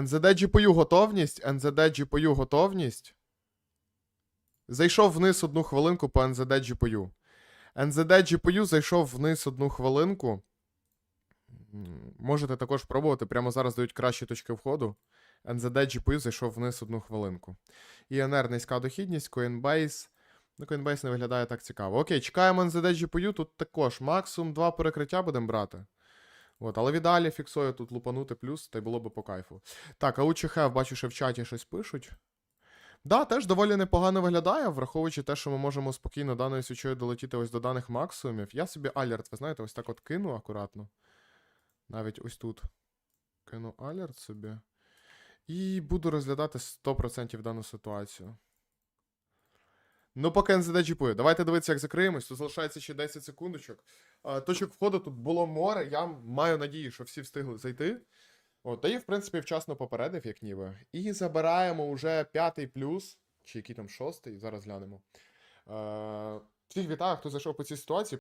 НЗД GPU готовність, НЗД GPU готовність. Зайшов вниз одну хвилинку по НЗД GPU. НЗД GPU зайшов вниз одну хвилинку. Можете також пробувати. Прямо зараз дають кращі точки входу. НЗД GPU зайшов вниз одну хвилинку. ІНР низька дохідність, Coinbase. Ну, Coinbase не виглядає так цікаво. Окей, чекаємо NZD GPU. Тут також максимум два перекриття будемо брати. От, але віддалі фіксую тут лупанути плюс, та й було би по кайфу. Так, а УЧХ, бачу, що в чаті щось пишуть. Да, теж доволі непогано виглядає, враховуючи те, що ми можемо спокійно даною свічою долетіти ось до даних максимумів. Я собі алерт, ви знаєте, ось так от кину акуратно. Навіть ось тут. Кину алерт собі. І буду розглядати 100% дану ситуацію. Ну, поки НЗД джіпує. Давайте дивитися, як закриємось. Тут залишається ще 10 секундочок. Точок входу тут було море. Я маю надію, що всі встигли зайти. От, та і, в принципі, вчасно попередив, як ніби. І забираємо уже п'ятий плюс, чи який там шостий, зараз глянемо. Е, всіх вітаю, хто зайшов по цій ситуації.